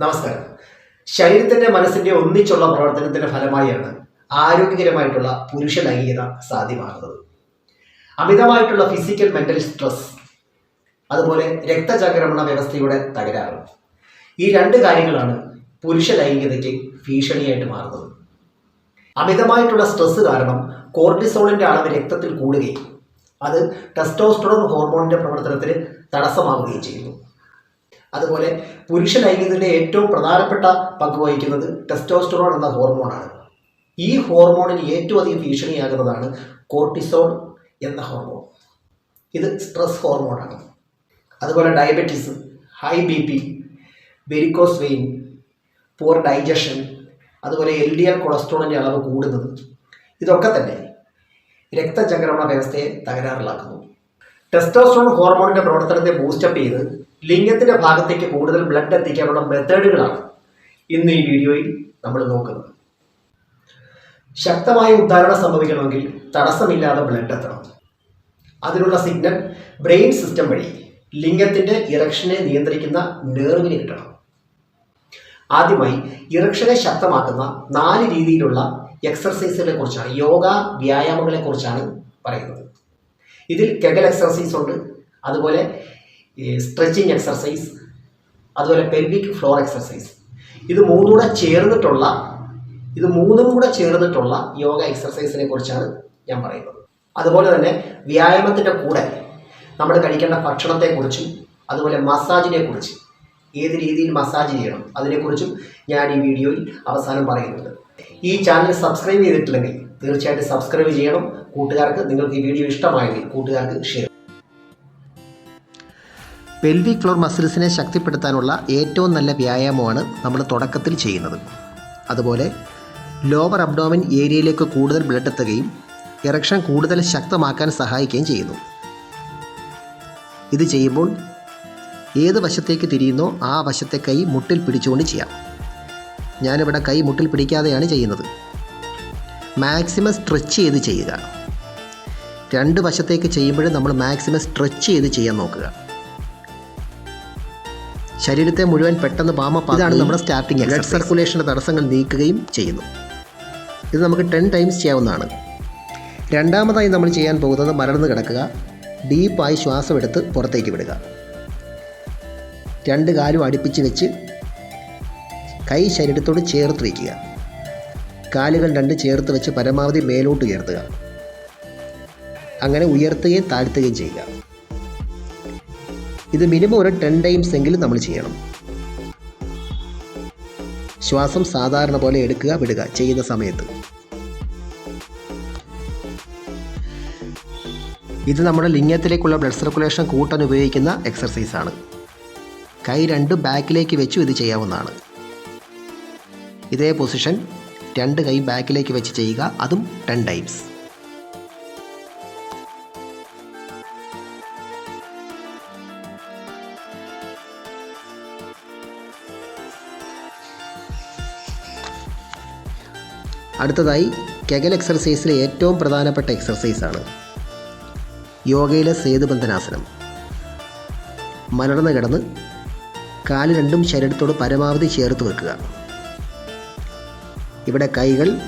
നമസ്കാരം. ശരീരത്തിന്റെ മനസ്സിന്റെ ഒന്നിച്ചുള്ള പ്രവർത്തനത്തിന്റെ ഫലമായാണ് ആരോഗ്യകരമായിട്ടുള്ള പുരുഷ ലൈംഗികത സാധ്യമാകുന്നത്. അമിതമായിട്ടുള്ള ഫിസിക്കൽ മെന്റൽ സ്ട്രെസ് അതുപോലെ രക്തചംക്രമണ വ്യവസ്ഥയുടെ തകരാറ്. ഈ രണ്ട് കാര്യങ്ങളാണ് പുരുഷ ലൈംഗികതയ്ക്ക് ഭീഷണിയായിട്ട് മാറുന്നത്. അമിതമായിട്ടുള്ള സ്ട്രെസ് കാരണം കോർട്ടിസോളിന്റെ അളവ് രക്തത്തിൽ കൂടുകയും അത് ടെസ്റ്റോസ്റ്ററോൺ ഹോർമോണിന്റെ പ്രവർത്തനത്തിന് തടസ്സമാവുകയും ചെയ്യുന്നു. അതുപോലെ പുരുഷ ലൈംഗികതയുടെ ഏറ്റവും പ്രധാനപ്പെട്ട പങ്ക് വഹിക്കുന്നത് ടെസ്റ്റോസ്റ്ററോൺ എന്ന ഹോർമോണാണ് ഈ ഹോർമോണിന് ഏറ്റവും അധികം ഭീഷണിയാകുന്നതാണ് കോർട്ടിസോൺ എന്ന ഹോർമോൺ ഇത് സ്ട്രെസ് ഹോർമോണാണ് അതുപോലെ diabetes high B P varicose vein poor digestion അതുപോലെ എൽ ഡി എൽ കൊളസ്ട്രോളിന്റെ അളവ് കൂടുന്നത് ഇതൊക്കെ തന്നെ രക്തചംക്രമണ വ്യവസ്ഥയെ തകരാറിലാക്കുന്നു. ടെസ്റ്റോസ്ട്രോൺ ഹോർമോണിന്റെ പ്രവർത്തനത്തെ ബൂസ്റ്റപ്പ് ചെയ്ത് ലിംഗത്തിന്റെ ഭാഗത്തേക്ക് കൂടുതൽ ബ്ലഡ് എത്തിക്കാനുള്ള മെത്തേഡുകളാണ് ഇന്ന് ഈ വീഡിയോയിൽ നമ്മൾ നോക്കുന്നത്. ശക്തമായ ഉദ്ധാരണം സംഭവിക്കണമെങ്കിൽ തടസ്സമില്ലാതെ ബ്ലഡ് എത്തണം. അതിനുള്ള സിഗ്നൽ ബ്രെയിൻ സിസ്റ്റം വഴി ലിംഗത്തിന്റെ ഇറക്ഷനെ നിയന്ത്രിക്കുന്ന നേർവിന് കിട്ടണം. ആദ്യമായി ഇറക്ഷനെ ശക്തമാക്കുന്ന നാല് രീതിയിലുള്ള എക്സർസൈസുകളെ കുറിച്ചാണ് യോഗ വ്യായാമങ്ങളെ കുറിച്ചാണ് പറയുന്നത്. ഇതിൽ കെഗൽ എക്സർസൈസ് ഉണ്ട് അതുപോലെ സ്ട്രെച്ചിങ് എക്സർസൈസ് അതുപോലെ പെൽവിക് ഫ്ലോർ എക്സർസൈസ് ഇത് മൂന്നും കൂടെ ചേർന്നിട്ടുള്ള ഇത് മൂന്നും കൂടെ ചേർന്നിട്ടുള്ള യോഗ എക്സർസൈസിനെ കുറിച്ചാണ് ഞാൻ പറയുന്നത്. അതുപോലെ തന്നെ വ്യായാമത്തിന്റെ കൂടെ നമ്മൾ കഴിക്കേണ്ട ഭക്ഷണത്തെക്കുറിച്ചും അതുപോലെ മസാജിനെ കുറിച്ച് ഏത് രീതിയിൽ മസാജ് ചെയ്യണം അതിനെക്കുറിച്ചും ഞാൻ ഈ വീഡിയോയിൽ അവസാനം പറയുന്നുണ്ട്. ഈ ചാനൽ സബ്സ്ക്രൈബ് ചെയ്തിട്ടില്ലെങ്കിൽ തീർച്ചയായിട്ടും സബ്സ്ക്രൈബ് ചെയ്യണം. കൂട്ടുകാർക്ക് നിങ്ങൾക്ക് ഈ വീഡിയോ ഇഷ്ടമായെങ്കിൽ കൂട്ടുകാർക്ക് ഷെയർ പെൽവിക് ഫ്ലോർ മസിൽസിനെ ശക്തിപ്പെടുത്താനുള്ള ഏറ്റവും നല്ല വ്യായാമമാണ് നമ്മൾ തുടക്കത്തിൽ ചെയ്യുന്നത്. അതുപോലെ ലോവർ അബ്ഡോമിൻ ഏരിയയിലേക്ക് കൂടുതൽ ബ്ലഡ് എത്തുകയും ഇറക്ഷൻ കൂടുതൽ ശക്തമാക്കാൻ സഹായിക്കുകയും ചെയ്യുന്നു. ഇത് ചെയ്യുമ്പോൾ ഏത് വശത്തേക്ക് തിരിയുന്നോ ആ വശത്തെ കൈ മുട്ടിൽ പിടിച്ചുകൊണ്ട് ചെയ്യാം. ഞാനിവിടെ കൈ മുട്ടിൽ പിടിക്കാതെയാണ് ചെയ്യുന്നത്. മാക്സിമം സ്ട്രെച്ച് ചെയ്ത് ചെയ്യുക. രണ്ട് വശത്തേക്ക് ചെയ്യുമ്പോഴും നമ്മൾ മാക്സിമം സ്ട്രെച്ച് ചെയ്ത് ചെയ്യാൻ നോക്കുക. ശരീരത്തെ മുഴുവൻ പെട്ടെന്ന് പാമപ്പ് ഇതാണ് നമ്മുടെ സ്റ്റാർട്ടിങ് ബ്ലഡ് സർക്കുലേഷന്റെ തടസ്സങ്ങൾ നീക്കുകയും ചെയ്യുന്നു. ഇത് നമുക്ക് ടെൻ ടൈംസ് ചെയ്യാവുന്നതാണ്. രണ്ടാമതായി നമ്മൾ ചെയ്യാൻ പോകുന്നത് മലർന്ന് കിടക്കുക ഡീപ്പായി ശ്വാസം എടുത്ത് പുറത്തേക്ക് വിടുക. രണ്ട് കാലും അടുപ്പിച്ച് വെച്ച് കൈ ശരീരത്തോട് ചേർത്ത് വയ്ക്കുക. കാലുകൾ രണ്ട് ചേർത്ത് വെച്ച് പരമാവധി മേലോട്ട് ഉയർത്തുക. അങ്ങനെ ഉയർത്തുകയും താഴ്ത്തുകയും ചെയ്യുക. ഇത് മിനിമം ഒരു ടെൻ ടൈംസ് എങ്കിലും നമ്മൾ ചെയ്യണം. ശ്വാസം സാധാരണ പോലെ എടുക്കുക വിടുക ചെയ്യുന്ന സമയത്ത്. ഇത് നമ്മുടെ ലിംഗത്തിലേക്കുള്ള ബ്ലഡ് സർക്കുലേഷൻ കൂട്ടാൻ ഉപയോഗിക്കുന്ന എക്സർസൈസ് ആണ്. കൈ രണ്ട് ബാക്കിലേക്ക് വെച്ചു ഇത് ചെയ്യാവുന്നതാണ്. ഇതേ പൊസിഷൻ രണ്ട് കൈ ബാക്കിലേക്ക് വെച്ച് ചെയ്യുക അതും ടെൻ ടൈംസ് അടുത്തതായി കെഗൽ എക്സർസൈസിലെ ഏറ്റവും പ്രധാനപ്പെട്ട എക്സർസൈസാണ് യോഗയിലെ സേതുബന്ധനാസനം. മലർന്ന് കിടന്ന് കാൽ രണ്ടും ശരീരത്തോട് പരമാവധി ചേർത്ത് വെക്കുക. ഇവിടെ കൈകൾ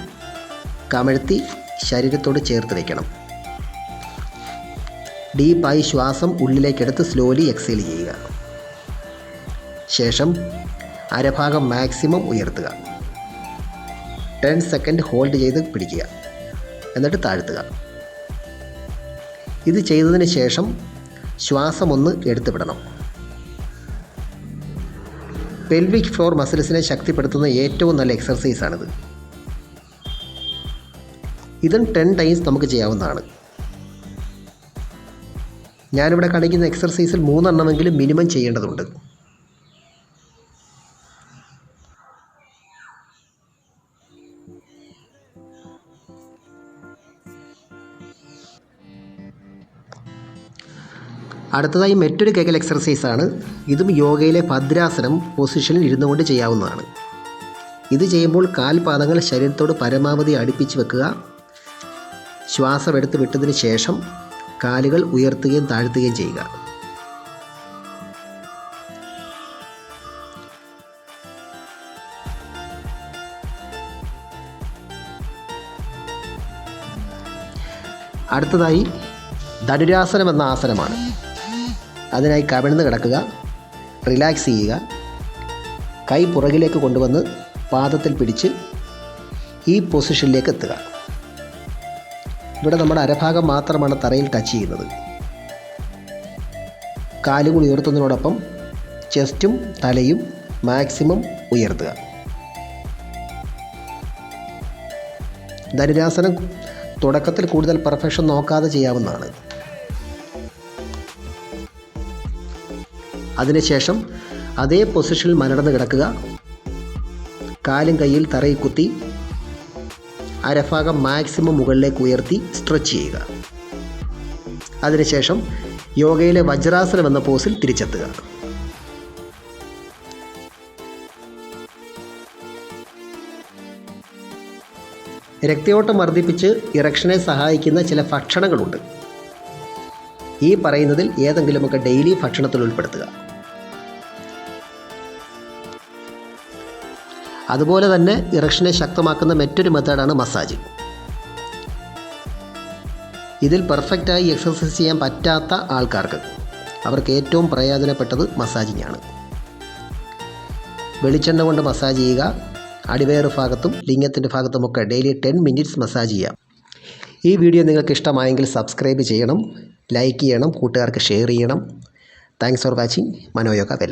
കമഴ്ത്തി ശരീരത്തോട് ചേർത്ത് വയ്ക്കണം ഡീപ്പായി ശ്വാസം ഉള്ളിലേക്കെടുത്ത് സ്ലോലി എക്സേൽ ചെയ്യുക. ശേഷം അരഭാഗം മാക്സിമം ഉയർത്തുക. ടെൻ സെക്കൻഡ് ഹോൾഡ് ചെയ്ത് പിടിക്കുക. എന്നിട്ട് താഴ്ത്തുക. ഇത് ചെയ്തതിന് ശേഷം ശ്വാസം ഒന്ന് എടുത്തു വിടണം പെൽവിക് ഫ്ലോർ മസിൽസിനെ ശക്തിപ്പെടുത്തുന്ന ഏറ്റവും നല്ല എക്സർസൈസാണിത് ഇതും ടെൻ ടൈംസ് നമുക്ക് ചെയ്യാവുന്നതാണ്. ഞാനിവിടെ കാണിക്കുന്ന എക്സർസൈസിൽ മൂന്നെണ്ണമെങ്കിലും മിനിമം ചെയ്യേണ്ടതുണ്ട്. അടുത്തതായി മറ്റൊരു കൈകൾ എക്സർസൈസാണ് ഇതും യോഗയിലെ ഭദ്രാസനം പൊസിഷനിൽ ഇരുന്നു കൊണ്ട് ചെയ്യാവുന്നതാണ്. ഇത് ചെയ്യുമ്പോൾ കാൽപാദങ്ങൾ ശരീരത്തോട് പരമാവധി അടുപ്പിച്ച് വെക്കുക. ശ്വാസം എടുത്ത് വിട്ടതിന് ശേഷം കാലുകൾ ഉയർത്തുകയും താഴ്ത്തുകയും ചെയ്യുക. അടുത്തതായി ധനുരാസനം എന്ന ആസനമാണ്. അതിനായി കവിഴ്ന്ന് കിടക്കുക റിലാക്സ് ചെയ്യുക കൈ പുറകിലേക്ക് കൊണ്ടുവന്ന് പാദത്തിൽ പിടിച്ച് ഈ പൊസിഷനിലേക്ക് എത്തുക. ഇവിടെ നമ്മുടെ അരഭാഗം മാത്രമാണ് തറയിൽ ടച്ച് ചെയ്യുന്നത്. കാലുകൾ ഉയർത്തുന്നതിനോടൊപ്പം ചെസ്റ്റും തലയും മാക്സിമം ഉയർത്തുക. ധനുരാസനം തുടക്കത്തിൽ കൂടുതൽ പെർഫെക്ഷൻ നോക്കാതെ ചെയ്യാവുന്നതാണ്. അതിനുശേഷം അതേ പൊസിഷനിൽ മലർന്ന് കിടക്കുക. കാലും കയ്യിൽ തറയിൽ കുത്തി അരഭാഗം മാക്സിമം മുകളിലേക്ക് ഉയർത്തി സ്ട്രെച്ച് ചെയ്യുക. അതിനുശേഷം യോഗയിലെ വജ്രാസനം എന്ന പോസിൽ തിരിച്ചെത്തുക. രക്തയോട്ടം വർദ്ധിപ്പിച്ച് ഇറക്ഷനെ സഹായിക്കുന്ന ചില ഭക്ഷണങ്ങളുണ്ട്. ഈ പറയുന്നതിൽ ഏതെങ്കിലുമൊക്കെ ഡെയിലി ഭക്ഷണത്തിൽ ഉൾപ്പെടുത്തുക. അതുപോലെ തന്നെ ഇറക്ഷനെ ശക്തമാക്കുന്ന മറ്റൊരു മെത്തേഡാണ് മസാജ്. ഇതിൽ പെർഫെക്റ്റായി എക്സസൈസ് ചെയ്യാൻ പറ്റാത്ത ആൾക്കാർക്ക് അവർക്ക് ഏറ്റവും പ്രയോജനപ്പെട്ടത് മസാജിങ് ആണ് വെളിച്ചെണ്ണ കൊണ്ട് മസാജ് ചെയ്യുക അടിവയറ് ഭാഗത്തും ലിംഗത്തിന്റെ ഭാഗത്തുമൊക്കെ ഡെയിലി ടെൻ മിനിറ്റ്സ് മസാജ് ചെയ്യാം. ഈ വീഡിയോ നിങ്ങൾക്ക് ഇഷ്ടമായെങ്കിൽ സബ്സ്ക്രൈബ് ചെയ്യണം ലൈക്ക് ചെയ്യണം കൂട്ടുകാർക്ക് ഷെയർ ചെയ്യണം. Thanks for watching. മനോയോഗ വെല്ല